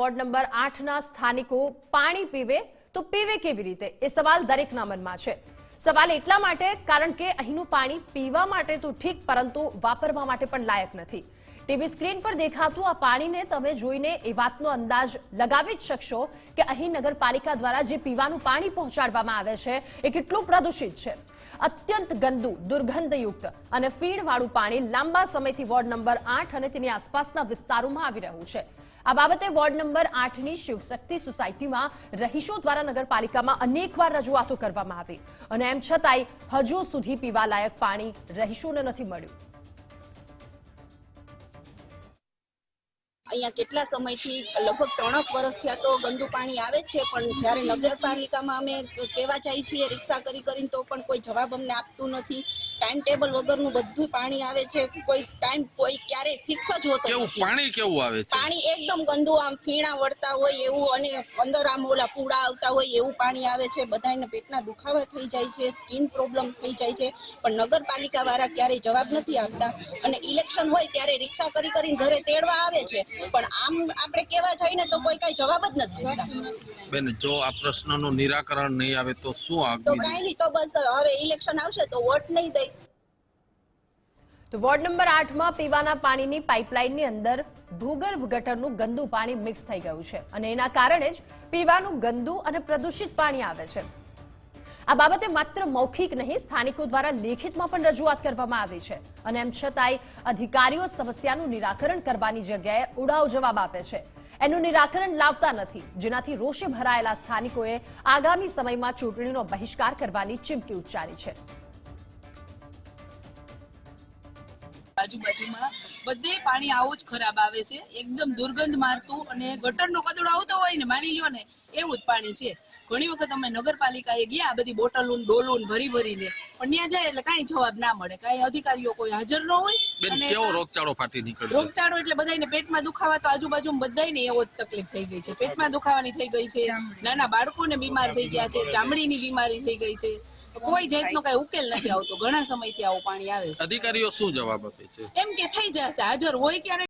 Ward number આઠના સ્થાનિકો પાણી પીવે તો પીવે કેવી રીતે? એ સવાલ દરેકના મનમાં છે. સવાલ એટલા માટે, કારણ કે અહીંનું પાણી પીવા માટે તો ઠીક, પરંતુ વાપરવા માટે પણ લાયક નથી. ટીવી સ્ક્રીન પર દેખાતું આ પાણીને તમે જોઈને એ વાતનો અંદાજ લગાવી જ શકશો કે અહીં નગરપાલિકા દ્વારા જે પીવાનું પાણી પહોંચાડવામાં આવે છે, એ કેટલું પ્રદૂષિત છે. અત્યંત ગંદુ, દુર્ગંધયુક્ત અને ફીણવાળું પાણી લાંબા સમયથી વોર્ડ નંબર આઠ અને તેની આસપાસના વિસ્તારોમાં આવી રહ્યું છે. આ બાબતે વોર્ડ નંબર આઠની શિવશક્તિ સોસાયટીમાં રહીશો દ્વારા નગરપાલિકામાં અનેકવાર રજૂઆતો કરવામાં આવી. અને એમ છતાંય હજુ સુધી પીવાલાયક પાણી રહીશોને નથી મળ્યું. અહીંયા કેટલા સમયથી લગભગ ત્રણક વર્ષ થયા તો ગંદુ પાણી આવે જ છે પણ જ્યારે નગરપાલિકામાં અમે કહેવા જઈએ છીએ રિક્ષા કરી કરીને તો પણ કોઈ જવાબ અમને આપતું નથી. ટાઈમ ટેબલ વગરનું બધું પાણી આવે છે કોઈ ટાઈમ કોઈ ક્યારેય ફિક્સ જ હોતો કેવું પાણી કેવું આવે છે? પાણી એકદમ ગંદુ આમ ફીણા વળતા હોય એવું અને અંદર આમ ઓલા પૂડા આવતા હોય એવું પાણી આવે છે. બધાને પેટના દુખાવા થઈ જાય છે સ્કિન પ્રોબ્લેમ થઈ જાય છે પણ નગરપાલિકા વાળા ક્યારેય જવાબ નથી આપતા. અને ઇલેક્શન હોય ત્યારે રિક્ષા કરી કરીને ઘરે તેડવા આવે છે. પણ આમ આપણે કહેવા જઈને તો કોઈ કઈ જવાબ જ નથી દેતા. બેન જો આ પ્રશ્નનું નિરાકરણ નહીં આવે તો શું તો આગળ કાંઈ નહીં તો બસ હવે ઇલેક્શન આવશે તો વોટ નહીં દઈ તો વોર્ડ નંબર આઠમાં પીવાના પાણીની પાઇપલાઇનની અંદર ભૂગર્ભ ગટરનું ગંદુ પાણી મિક્સ થઈ ગયું છે. અને એના કારણે જ પીવાનું ગંદુ અને પ્રદૂષિત પાણી આવે છે. આ બાબતે માત્ર મૌખિક નહીં, સ્થાનિકો દ્વારા લેખિતમાં પણ રજૂઆત કરવામાં આવી છે. અને એમ છતાંય અધિકારીઓ સમસ્યાનું નિરાકરણ કરવાની જગ્યાએ ઉડાવ જવાબ આપે છે. એનું નિરાકરણ લાવતા નથી, જેનાથી રોષે ભરાયેલા સ્થાનિકોએ આગામી સમયમાં ચૂંટણીનો બહિષ્કાર કરવાની ચીમકી ઉચ્ચારી છે. આજુબાજુમાં બધે પાણી આવું જ ખરાબ આવે છે. એકદમ દુર્ગંધ મારતું અને ગટરનો કચરો આવતો હોય ને માની લ્યો ને એવું જ પાણી છે. ઘણી વખત અમે નગરપાલિકાએ ગયા બધી બોટલું ડોલું ભરી ભરીને. પણ ત્યાં જાય એટલે કાંઈ જવાબ ના મળે. કાંઈ અધિકારીઓ કોઈ હાજર ન હોય અને કેવો રોગચાળો ફાટી નીકળે રોગચાળો એટલે બધાને પેટમાં દુખાવા તો આજુબાજુ બધાને એવો જ તકલીફ થઈ ગઈ છે. પેટમાં દુખાવાની થઈ ગઈ છે. નાના બાળકોને બીમાર થઈ ગયા છે. ચામડીની બીમારી થઈ ગઈ છે. કોઈ જાતનો કઈ ઉકેલ નથી આવતો. ઘણા સમયથી આવું પાણી આવે છે. અધિકારીઓ શું જવાબ આપે છે? એમ કે થઈ જશે. હાજર હોય ક્યારે